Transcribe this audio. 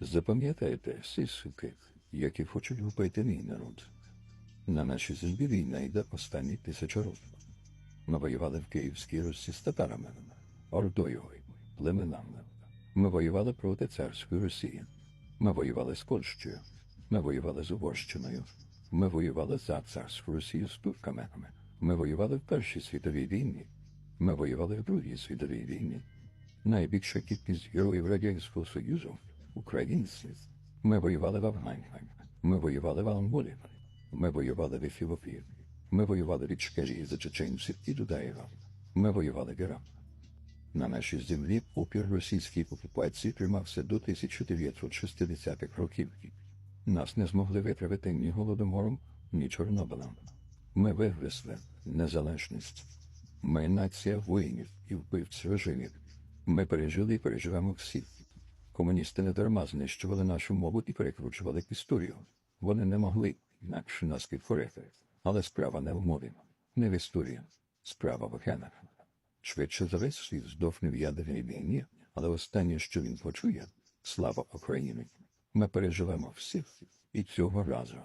Запам'ятайте всі суки, які хочуть вбити мій народ. На нашій землі війна йде останні тисячу років. Ми воювали в Київській Русі з татарами, ордою, племенами. Ми воювали проти царської Росії. Ми воювали з Польщею. Ми воювали з Угорщиною. Ми воювали за царську Росію з турками. Ми воювали в Першій світовій війні. Ми воювали в Другій світовій війні. Найбільша кількість героїв Радянського Союзу українці. Ми воювали в Афгані. Ми воювали в Анголі. Ми воювали в Ефіопії. Ми воювали в Ічкерії за чеченців і Дудаєва. Ми воювали в Іраку. На нашій землі опір російській окупації тримався до 1960-х років. Нас не змогли витравити ні голодомором, ні Чорнобилем. Ми вивезли незалежність. Ми нація воїнів і вбивць режимів. Ми пережили і переживемо всі. Комуністи не дарма знищували нашу мову і перекручували історію. Вони не могли інакше нас підкорити. Але справа не в мові, не в історії. Справа в генах. Швидше за весь світ здохне в ядерній війні, але останнє, що він почує, слава Україні. Ми переживемо всіх і цього разу